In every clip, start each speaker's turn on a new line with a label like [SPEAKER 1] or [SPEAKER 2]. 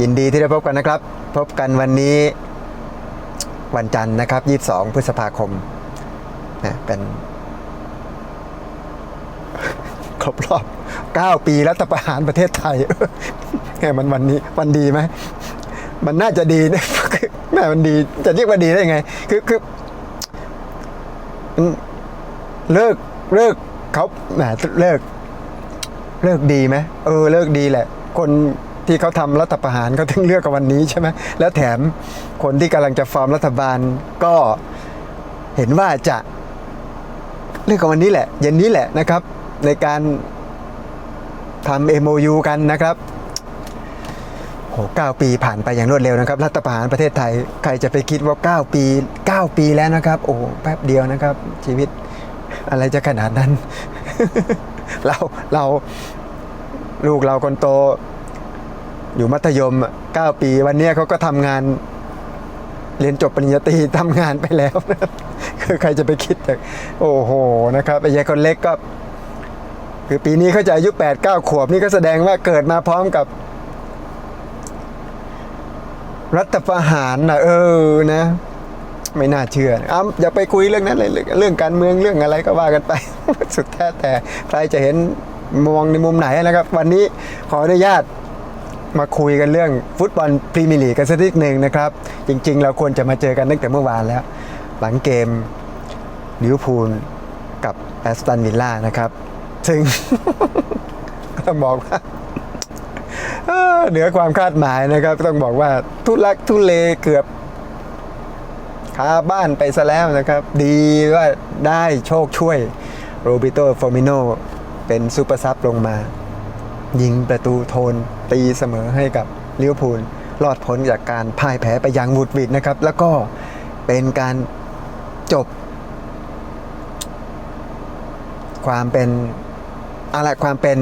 [SPEAKER 1] ยินดีที่ได้พบกันนะครับ พบกันวันนี้วันจันทร์นะครับ 22 พฤษภาคมนะเป็นครบรอบ 9 ปีรัฐประหารประเทศไทยแหมมันวันนี้วันดีไหม มันน่าจะดีนะแม่มันดี จะเรียกว่าดีได้ยังไง คือคือเลิกเลิกเขาแหมเลิก เลิกดีไหมเออ เลิกดีแหละ คน ที่เขาทำรัฐประหารเขาถึงเลือกกับวันนี้ใช่ไหมแล้วแถมคนที่กำลังจะฟอร์มรัฐบาลก็เห็นว่าจะเลือกกับวันนี้แหละเย็นนี้แหละนะครับ ในการทำ MOU กันนะครับโหเก้าปีผ่านไปอย่างรวดเร็วนะครับ รัฐประหารประเทศไทย ใครจะไปคิดว่า 9 ปี 9 ปีแล้วนะครับ โอ้แป๊บเดียวนะครับ ชีวิตอะไรจะขนาดนั้น เราเราลูกเราคนโต อยู่มัธยม 9 ปี วันนี้เขาก็ทำงานเรียนจบปริญญาตรีทำงานไปแล้วนะคือใครจะไปคิดจากโอ้โหนะครับไอ้ยายคนเล็กก็ คือปีนี้เขาจะอายุ 8 9 ขวบนี่ก็แสดงว่าเกิดมาพร้อมกับ รัฐประหารนะเออนะ ไม่น่าเชื่ออ้าอย่าไปคุยเรื่องนั้นเลยเรื่องการเมืองเรื่องอะไรก็ว่ากันไป สุดแท้แต่ใครจะเห็นมองในมุมไหนนะครับ วันนี้ขออนุญาต มาคุยกันเรื่องฟุตบอลพรีเมียร์ลีกกันสักนิดหนึ่งนะครับ จริงๆ เราควรจะมาเจอกันตั้งแต่เมื่อวานแล้ว หลังเกมลิเวอร์พูลกับแอสตันวิลล่านะครับซึ่งต้องบอกว่าเออเหนือความคาดหมายนะครับ ต้องบอกว่าทุลักทุเลเกือบคาบ้านไปซะแล้วนะครับ ดีว่าได้โชคช่วยโรบิโตฟอร์มิโนเป็นซูเปอร์ซับลงมา ยิงประตูโทนตีเสมอให้กับลิเวอร์พูลรอดพ้นจากการพ่ายแพ้ไปอย่างหวุดหวิดนะครับ แล้วก็เป็นการจบ ความเป็นอะไรความเป็น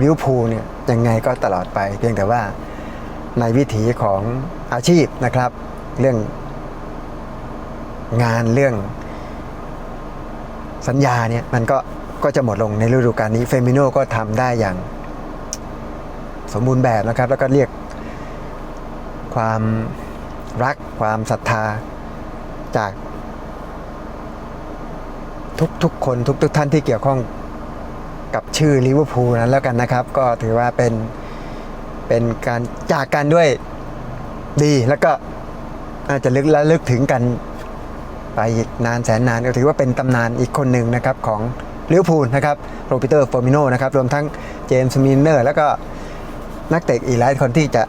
[SPEAKER 1] ลิเวอร์พูลเนี่ยยังไงก็ตลอดไป เพียงแต่ว่าในวิถีของอาชีพนะครับ เรื่องงานเรื่องสัญญาเนี่ยมันก็ ก็จะหมดลงในฤดูกาลนี้เฟมิโนก็ทำได้อย่าง สมบูรณ์แบบนะครับ แล้วก็เรียกความรักความศรัทธาจากทุกทุกคนทุกทุกท่านที่เกี่ยวข้องกับชื่อลิเวอร์พูลนั้นแล้วกันนะครับ ก็ถือว่าเป็นเป็นการจากกันด้วยดีแล้วก็อาจจะลึกและลึกถึงกันไปอีกนานแสนนานก็ถือว่าเป็นตำนานอีกคนหนึ่งนะครับของ ลิเวอร์พูลนะครับโรบิเตอร์ฟอร์มิโนนะครับรวมทั้งเจมส์มินเนอร์ แล้วก็นักเตะอีกหลายคนที่จะ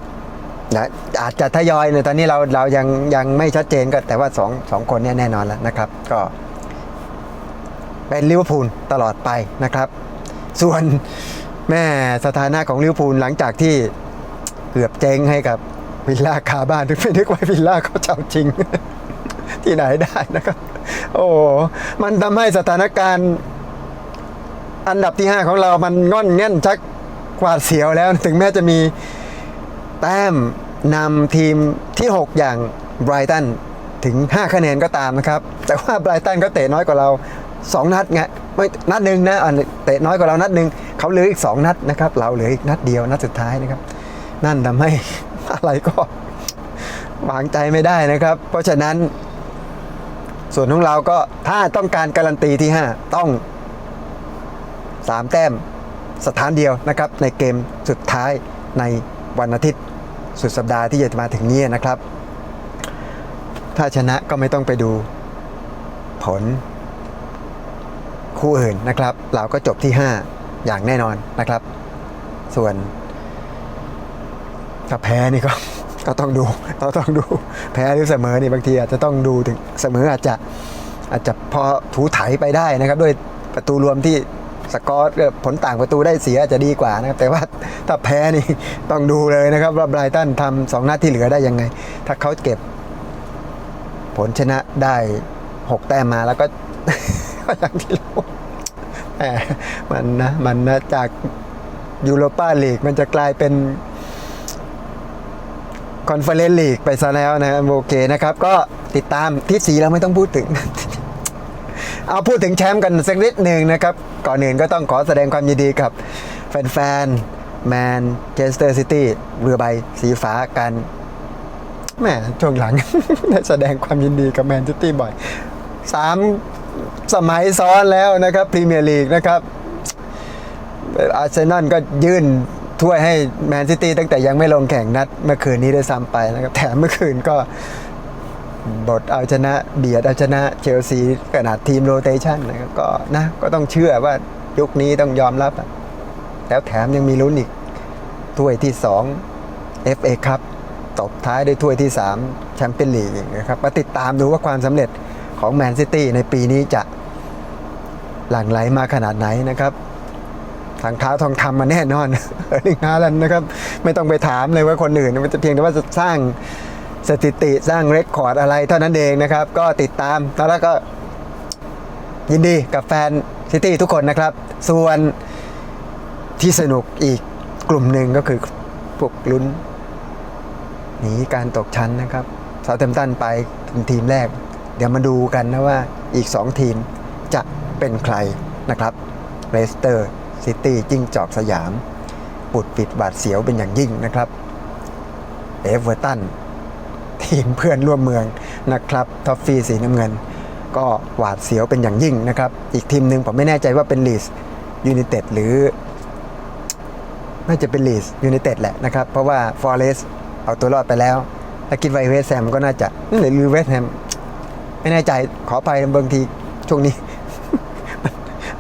[SPEAKER 1] นะอาจจะทยอยในตอนนี้เราเรายังยังไม่ชัดเจนก็แต่ว่าสองสองคนนี่ยแน่นอนแล้วนะครับ ก็เป็นลิเวอร์พูลตลอดไปนะครับ ส่วนแม่สถานะของลิเวอร์พูลหลังจากที่เกือบเจ๊งให้กับวิลล่าคาบ้านถึงไม่นึกว่าวิลล่าเขาจะเอาจริง ที่ไหนได้นะครับ โอ้มันทำให้สถานการณ์ อันดับที่ 5 ของเรามันง่อนแง่นชักกวาดเสียวแล้ว ถึงแม้จะมีแต้มนำทีมที่ 6 อย่างไบรตันถึง 5 คะแนนก็ตามนะครับ แต่ว่าไบรตันก็เตะน้อยกว่าเรา 2 นัดไงไม่นัดหนึ่งนะเตะน้อยกว่าเรานัดหนึ่งเขาเหลืออีก 2 นัดนะครับ เราเหลืออีกนัดเดียวนัดสุดท้ายนะครับ นั่นทำให้อะไรก็วางใจไม่ได้นะครับ เพราะฉะนั้น ส่วนของเราก็ถ้าต้องการการันตีที่ 5 ต้อง 3 แต้มสถานเดียวนะครับในเกมสุดท้ายในวันอาทิตย์สุดสัปดาห์ที่จะมาถึงนี้นะครับ ถ้าชนะก็ไม่ต้องไปดูผลคู่อื่นนะครับเราก็จบที่ 5 อย่างแน่นอนนะครับ ส่วนถ้าแพ้นี่ก็ก็ต้องดูเราต้องดูแพ้หรือเสมอนี่บางทีอาจจะต้องดูถึงเสมออาจจะอาจจะพอถูไถไปได้นะครับ ด้วยประตูรวมที่ สกอร์ผลต่างประตูได้เสียจะดีกว่านะครับแต่ว่าถ้าแพ้นี่ต้องดูเลยนะครับว่าไบรตันทำสองนัดที่เหลือได้ยังไง ถ้าเขาเก็บ ผลชนะได้หกแต้มมาแล้วก็อย่างที่รู้แหมมันนะมันนะจากยูโรปาลีกมันจะกลายเป็นคอนเฟอเรนซ์ลีกไปซะแล้วนะโอเคนะครับ ก็ติดตามที่สีเราไม่ต้องพูดถึง เอาพูดถึงแชมป์กันสักนิดหนึ่งนะครับ ก่อนอื่นก็ต้องขอแสดงความยินดีกับแฟนๆแมนเชสเตอร์ซิตี้เรือใบสีฟ้ากันแม่ช่วงหลัง ได้แสดงความยินดีกับแมนซิตี้บ่อยสามสมัยซ้อนแล้วนะครับพรีเมียร์ลีกนะครับอาร์เซนอลก็ยื่นถ้วยให้แมนซิตี้ตั้งแต่ยังไม่ลงแข่งนัดเมื่อคืนนี้ได้ซ้ำไปนะครับแถมเมื่อคืนก็ บทเอาชนะเบียดเอาชนะเชลซีขนาดทีมโรเตชันนะครับก็นะก็ต้องเชื่อว่ายุคนี้ต้องยอมรับอะแล้วแถมยังมีลุ้นอีกถ้วยที่ 2 FA ครับตบท้ายด้วยถ้วยที่ 3 แชมเปี้ยนลีกนะครับมาติดตามดูว่าความสำเร็จของแมนซิตี้ในปีนี้จะหลั่งไหลมาขนาดไหนนะครับทางเท้าทองคำมาแน่นอนเออร์ลิงฮาลันนะครับ ไม่ต้องไปถามเลยว่าคนอื่นมันจะเพียงแต่ว่าจะสร้าง สถิติสร้างเรคคอร์ดอะไร เท่านั้นเองนะครับ ก็ติดตามแล้วก็ยินดีกับแฟนซิตี้ทุกคนนะครับ ส่วนที่สนุกอีกกลุ่มหนึ่งก็คือพวกลุ้นหนีการตกชั้นนะครับเซาเทมตันไปถึงทีมแรก เดี๋ยวมาดูกันนะว่าอีก 2 ทีมจะเป็นใครนะครับเลสเตอร์ซิตี้จิ้งจอกสยาม ปุดปิดบาดเสียวเป็นอย่างยิ่งนะครับ เอเวอร์ตัน ทีมเพื่อนร่วมเมืองนะครับทอฟฟี่สีน้ำเงิน ก็หวาดเสียวเป็นอย่างยิ่งนะครับ อีกทีมหนึ่งผมไม่แน่ใจว่าเป็นลีสยูไนเต็ดหรือ น่าจะเป็นลีสยูไนเต็ดแหละนะครับ เพราะว่าฟอร์เรสเอาตัวรอดไปแล้วถ้าคิดว่าเวสแฮมก็น่าจะหรือเวสแฮมไม่แน่ใจขอไปบางทีช่วงนี้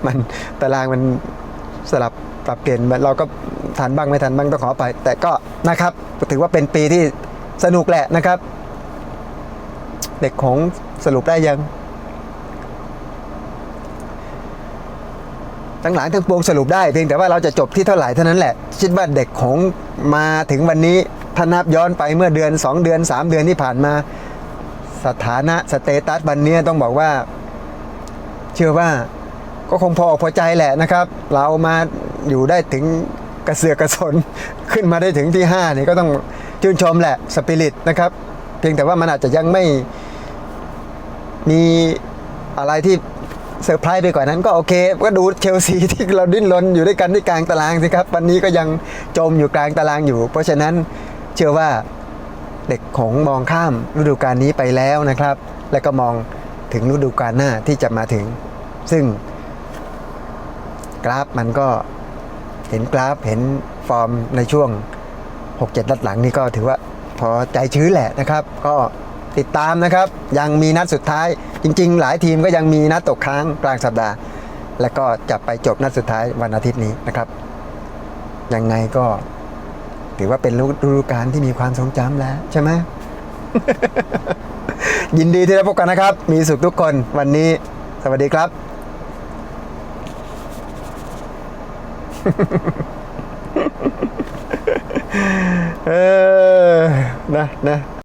[SPEAKER 1] มันตารางมันสลับปรับเปลี่ยนเราก็ทันบ้างไม่ทันบ้างต้องขอไป แต่ก็นะครับถือว่าเป็นปีที่สนุกแหละนะครับ เด็กของสรุปได้ยัง ทั้งหลายทั้งปวงสรุปได้เพียงแต่ว่าเราจะจบที่เท่าไหร่เท่านั้นแหละคิดว่าเด็กของมาถึงวันนี้ถ้านับย้อนไปเมื่อเดือน 2 เดือน 3 เดือนที่ผ่านมา สถานะสเตตัสวันนี้ต้องบอกว่า เชื่อว่าก็คงพอพอใจแหละนะครับ เรามาอยู่ได้ถึงกระเสือกกระสนขึ้นมาได้ถึงที่5นี่ก็ต้องชื่นชมแหละสปิริตนะครับ เพียงแต่ว่ามันอาจจะยังไม่ มีอะไรที่เซอร์ไพรส์ไปกว่านั้นก็โอเค ก็ดูเชลซีที่เราดิ้นรนอยู่ด้วยกันที่กลางตารางสิครับ วันนี้ก็ยังจมอยู่กลางตารางอยู่ เพราะฉะนั้นเชื่อว่าเด็กของมองข้ามฤดูกาลนี้ไปแล้วนะครับ แล้วก็มองถึงฤดูกาลหน้าที่จะมาถึง ซึ่ง กราฟมันก็เห็นกราฟเห็นฟอร์มในช่วง 6-7 นัดหลังนี่ก็ถือว่าพอใจชื้นแหละนะครับ ก็ ติดตามนะครับ ยังมีนัดสุดท้าย จริง ๆ หลายทีมก็ยังมีนัดตกค้างกลางสัปดาห์ แล้วก็จะไปจบนัดสุดท้ายวันอาทิตย์นี้นะครับ ยังไงก็ถือว่าเป็นฤดูกาลที่มีความทรงจำแล้วใช่ไหมยินดีที่ได้พบกันนะครับ มีสุขทุกคนวันนี้ สวัสดีครับ เออ นะนะ